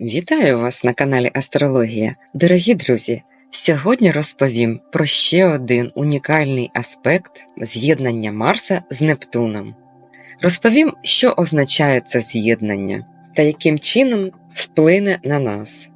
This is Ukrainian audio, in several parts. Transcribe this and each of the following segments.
Вітаю вас на каналі Астрологія. Дорогі друзі! Сьогодні розповім про ще один унікальний аспект з'єднання Марса з Нептуном. Розповім, що означає це з'єднання та яким чином вплине на нас.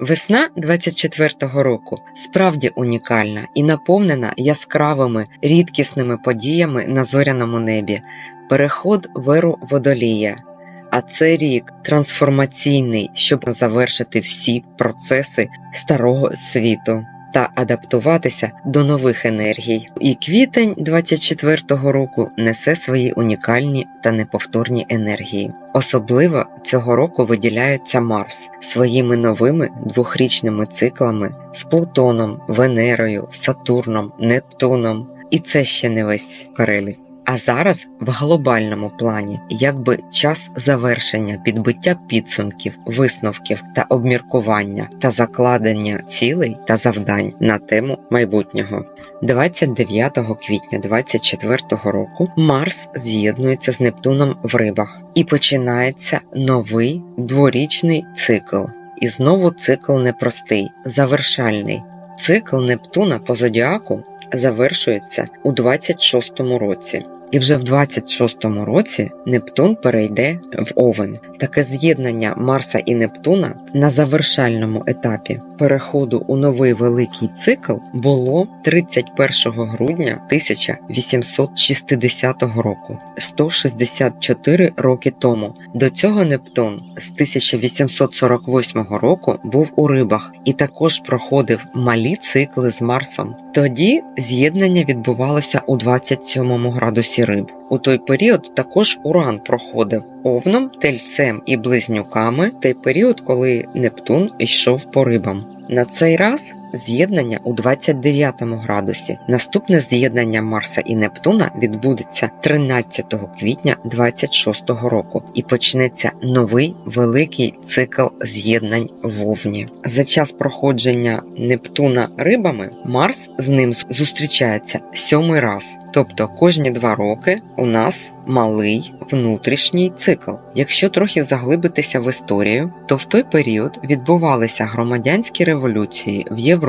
Весна 24-го року справді унікальна і наповнена яскравими рідкісними подіями на зоряному небі, переход веру водолія. А це рік трансформаційний, щоб завершити всі процеси старого світу та адаптуватися до нових енергій. І квітень 24-го року несе свої унікальні та неповторні енергії. Особливо цього року виділяється Марс своїми новими двохрічними циклами з Плутоном, Венерою, Сатурном, Нептуном. І це ще не весь перелік. А зараз в глобальному плані якби час завершення, підбиття підсумків, висновків та обміркування та закладення цілей та завдань на тему майбутнього. 29 квітня 24 року Марс з'єднується з Нептуном в рибах і починається новий дворічний цикл. І знову цикл непростий, завершальний. Цикл Нептуна по зодіаку завершується у 26-му році. І вже в 26-му році Нептун перейде в Овен. Таке з'єднання Марса і Нептуна на завершальному етапі переходу у новий великий цикл було 31 грудня 1860 року, 164 роки тому. До цього Нептун з 1848 року був у рибах і також проходив малі цикли з Марсом. Тоді з'єднання відбувалося у 27 градусі риб. У той період також Уран проходив овном, тельцем і близнюками той період, коли Нептун йшов по рибам. На цей раз з'єднання у 29 градусі. Наступне з'єднання Марса і Нептуна відбудеться 13 квітня 26 року і почнеться новий великий цикл з'єднань в Овні. За час проходження Нептуна рибами Марс з ним зустрічається сьомий раз. Тобто кожні два роки у нас малий внутрішній цикл. Якщо трохи заглибитися в історію, то в той період відбувалися громадянські революції в Європі,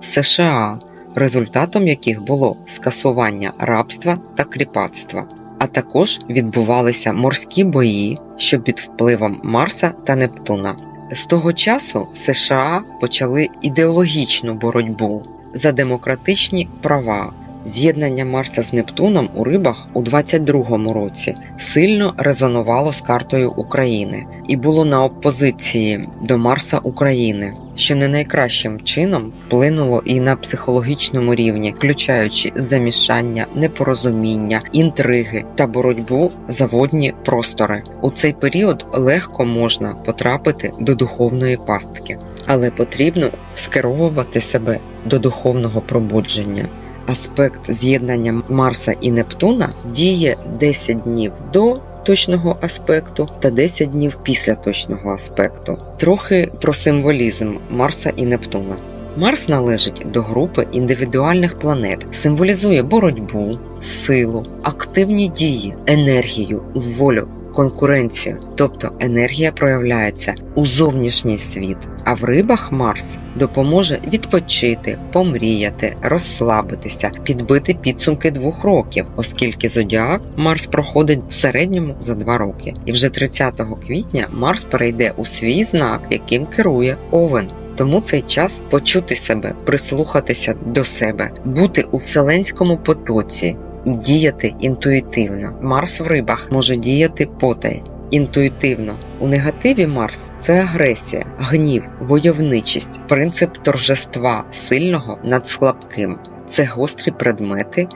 США, результатом яких було скасування рабства та кріпацтва. А також відбувалися морські бої, що під впливом Марса та Нептуна. З того часу США почали ідеологічну боротьбу за демократичні права. З'єднання Марса з Нептуном у рибах у 22-му році сильно резонувало з картою України і було на опозиції до Марса України, що не найкращим чином вплинуло і на психологічному рівні, включаючи замішання, непорозуміння, інтриги та боротьбу за водні простори. У цей період легко можна потрапити до духовної пастки, але потрібно скеровувати себе до духовного пробудження. Аспект з'єднання Марса і Нептуна діє 10 днів до точного аспекту та 10 днів після точного аспекту. Трохи про символізм Марса і Нептуна. Марс належить до групи індивідуальних планет, символізує боротьбу, силу, активні дії, енергію, волю, конкуренцію, тобто енергія проявляється у зовнішній світ. А в рибах Марс допоможе відпочити, помріяти, розслабитися, підбити підсумки двох років, оскільки зодіак Марс проходить в середньому за два роки. І вже 30 квітня Марс перейде у свій знак, яким керує Овен. Тому цей час почути себе, прислухатися до себе, бути у вселенському потоці діяти інтуїтивно. Марс в рибах може діяти потай. Інтуїтивно у негативі Марс це агресія, гнів, войовничість, принцип торжества сильного над слабким, це гострі предмети,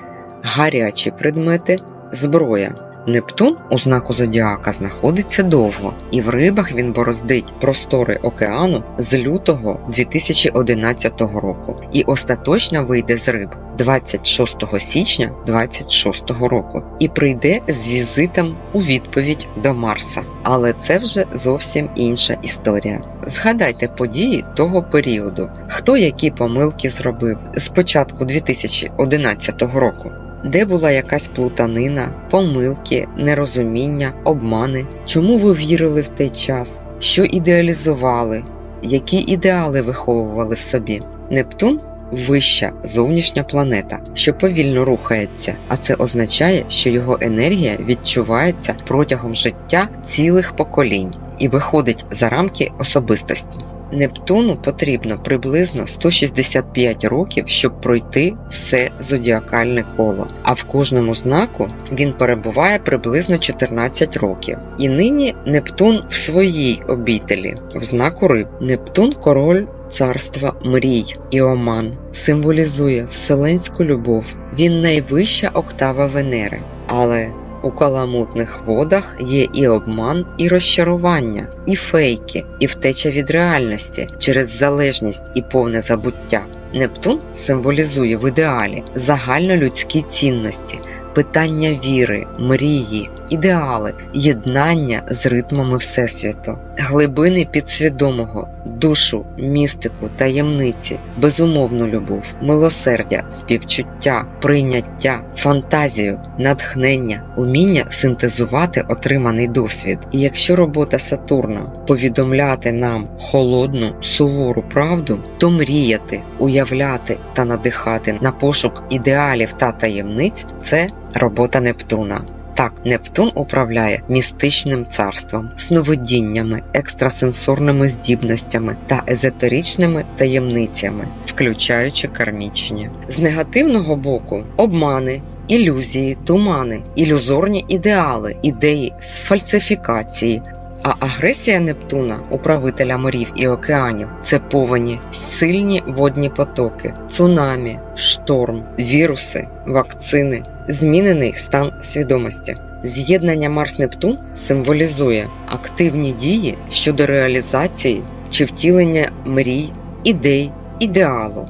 гарячі предмети, зброя. Нептун у знаку Зодіака знаходиться довго, і в рибах він бороздить простори океану з лютого 2011 року і остаточно вийде з риб 26 січня 2026 року і прийде з візитом у відповідь до Марса. Але це вже зовсім інша історія. Згадайте події того періоду, хто які помилки зробив з початку 2011 року де була якась плутанина, помилки, нерозуміння, обмани, чому ви вірили в той час, що ідеалізували, які ідеали виховували в собі. Нептун вища зовнішня планета, що повільно рухається, а це означає, що його енергія відчувається протягом життя цілих поколінь і виходить за рамки особистості. Нептуну потрібно приблизно 165 років, щоб пройти все зодіакальне коло. А в кожному знаку він перебуває приблизно 14 років. І нині Нептун в своїй обітелі, в знаку риб. Нептун король царства мрій і оман, символізує вселенську любов. Він найвища октава Венери, але у каламутних водах є і обман, і розчарування, і фейки, і втеча від реальності через залежність і повне забуття. Нептун символізує в ідеалі загальнолюдські цінності, питання віри, мрії, ідеали, єднання з ритмами Всесвіту, глибини підсвідомого, душу, містику, таємниці, безумовну любов, милосердя, співчуття, прийняття, фантазію, натхнення, уміння синтезувати отриманий досвід. І якщо робота Сатурна повідомляти нам холодну, сувору правду, то мріяти, уявляти та надихати на пошук ідеалів та таємниць це робота Нептуна. Так, Нептун управляє містичним царством, сновидіннями, екстрасенсорними здібностями та езотеричними таємницями, включаючи кармічні. З негативного боку обмани. Ілюзії, тумани, ілюзорні ідеали, ідеї з фальсифікації. А агресія Нептуна, управителя морів і океанів, це повені, сильні водні потоки, цунамі, шторм, віруси, вакцини, змінений стан свідомості. З'єднання Марс-Нептун символізує активні дії щодо реалізації чи втілення мрій, ідей, ідеалу.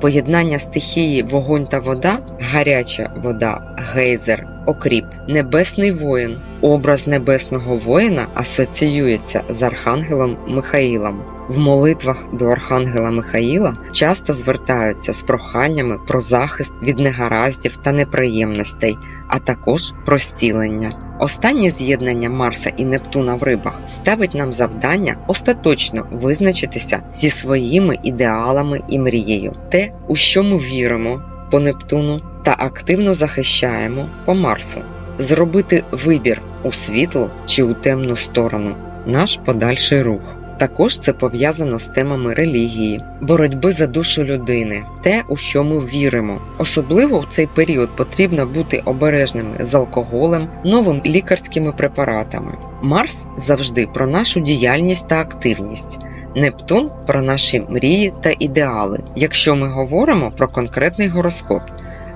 Поєднання стихії вогонь та вода, гаряча вода, гейзер, окріп, небесний воїн. Образ небесного воїна асоціюється з архангелом Михаїлом. В молитвах до архангела Михаїла часто звертаються з проханнями про захист від негараздів та неприємностей, а також про стілення. Останнє з'єднання Марса і Нептуна в рибах ставить нам завдання остаточно визначитися зі своїми ідеалами і мрією, те, у що ми віримо по Нептуну та активно захищаємо по Марсу, зробити вибір у світлу чи у темну сторону, наш подальший рух. Також це пов'язано з темами релігії, боротьби за душу людини, те, у що ми віримо. Особливо в цей період потрібно бути обережними з алкоголем, новими лікарськими препаратами. Марс завжди про нашу діяльність та активність. Нептун про наші мрії та ідеали, якщо ми говоримо про конкретний гороскоп.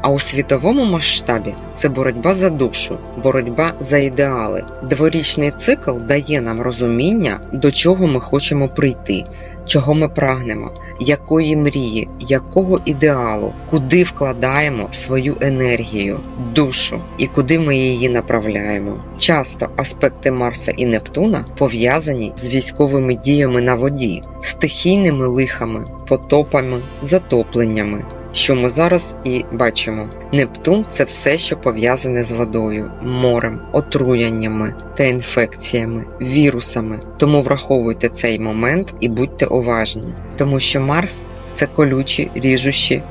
А у світовому масштабі це боротьба за душу, боротьба за ідеали. Дворічний цикл дає нам розуміння, до чого ми хочемо прийти, чого ми прагнемо, якої мрії, якого ідеалу, куди вкладаємо свою енергію, душу і куди ми її направляємо. Часто аспекти Марса і Нептуна пов'язані з військовими діями на воді, стихійними лихами, потопами, затопленнями що ми зараз і бачимо. Нептун це все, що пов'язане з водою, морем, отруєннями та інфекціями, вірусами. Тому враховуйте цей момент і будьте уважні, тому що Марс це колючі, ріжущі.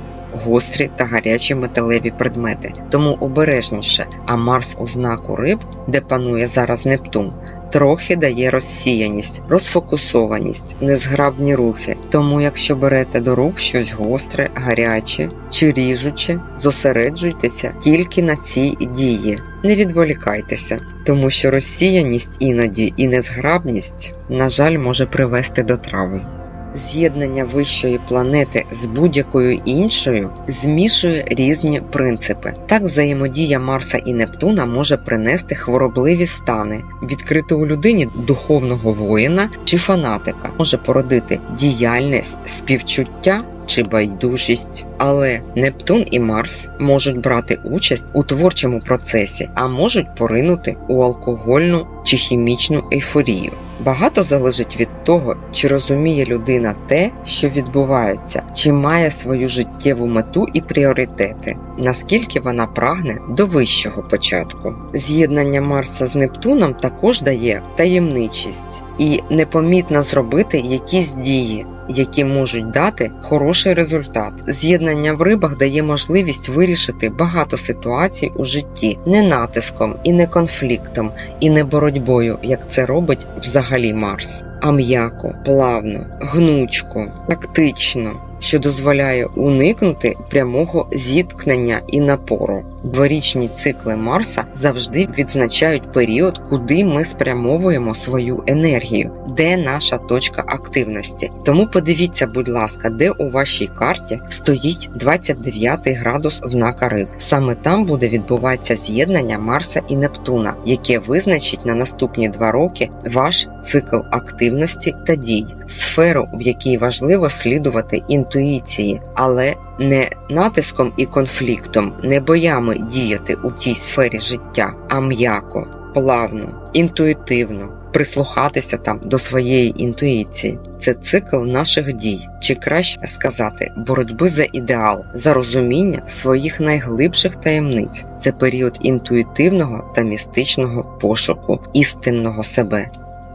Гострі та гарячі металеві предмети, тому обережніше. А Марс у знаку риб, де панує зараз Нептун, трохи дає розсіяність, розфокусованість, незграбні рухи. Тому, якщо берете до рук щось гостре, гаряче чи ріжуче, зосереджуйтеся тільки на цій дії. Не відволікайтеся, тому що розсіяність іноді і незграбність, на жаль, може привести до травм. З'єднання вищої планети з будь-якою іншою змішує різні принципи. Так, взаємодія Марса і Нептуна може принести хворобливі стани, відкрити у людині духовного воїна чи фанатика, може породити діяльність, співчуття. Чи байдужість, але Нептун і Марс можуть брати участь у творчому процесі, а можуть поринути у алкогольну чи хімічну ейфорію. Багато залежить від того, чи розуміє людина те, що відбувається, чи має свою життєву мету і пріоритети, наскільки вона прагне до вищого початку. З'єднання Марса з Нептуном також дає таємничість і непомітно зробити якісь дії. Які можуть дати хороший результат. З'єднання в рибах дає можливість вирішити багато ситуацій у житті не натиском і не конфліктом, і не боротьбою, як це робить взагалі Марс, а м'яко, плавно, гнучко, тактично, що дозволяє уникнути прямого зіткнення і напору. Дворічні цикли Марса завжди відзначають період, куди ми спрямовуємо свою енергію, де наша точка активності. Тому подивіться, будь ласка, де у вашій карті стоїть 29 градус знака Риб. Саме там буде відбуватися з'єднання Марса і Нептуна, яке визначить на наступні два роки ваш цикл активності та дій, сферу, в якій важливо слідувати інтуїції, але не натиском і конфліктом, не боями діяти у тій сфері життя, а м'яко, плавно, інтуїтивно. Прислухатися там до своєї інтуїції це цикл наших дій, чи краще сказати, боротьби за ідеал, за розуміння своїх найглибших таємниць. Це період інтуїтивного та містичного пошуку істинного себе.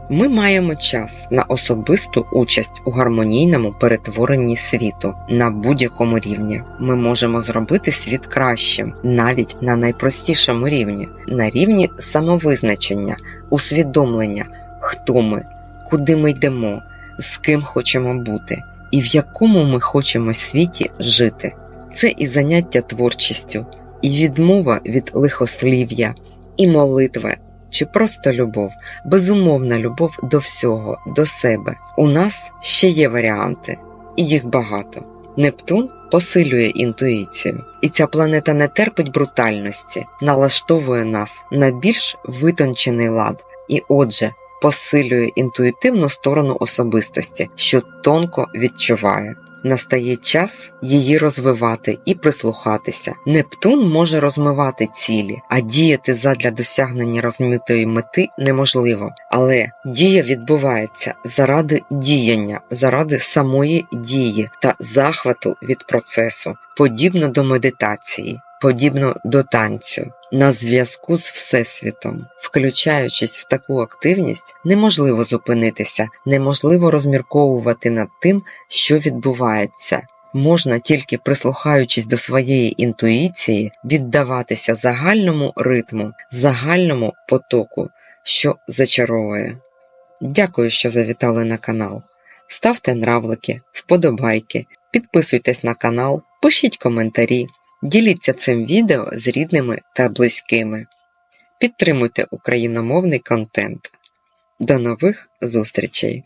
Ми маємо час на особисту участь у гармонійному перетворенні світу на будь-якому рівні. Ми можемо зробити світ кращим, навіть на найпростішому рівні, на рівні самовизначення, усвідомлення, хто ми, куди ми йдемо, з ким хочемо бути, і в якому ми хочемо світі жити. Це і заняття творчістю, і відмова від лихослів'я, і молитва чи просто любов, безумовна любов до всього, до себе. У нас ще є варіанти, і їх багато. Нептун посилює інтуїцію, і ця планета не терпить брутальності, налаштовує нас на більш витончений лад, і, отже, посилює інтуїтивну сторону особистості, що тонко відчуває. Настає час її розвивати і прислухатися. Нептун може розмивати цілі, а діяти задля досягнення розмитої мети неможливо. Але дія відбувається заради діяння, заради самої дії та захвату від процесу, подібно до медитації, подібно до танцю. На зв'язку з Всесвітом, включаючись в таку активність, неможливо зупинитися, неможливо розмірковувати над тим, що відбувається. Можна тільки прислухаючись до своєї інтуїції, віддаватися загальному ритму, загальному потоку, що зачаровує. Дякую, що завітали на канал. Ставте нравлики, вподобайки, підписуйтесь на канал, пишіть коментарі. Діліться цим відео з рідними та близькими. Підтримуйте україномовний контент. До нових зустрічей!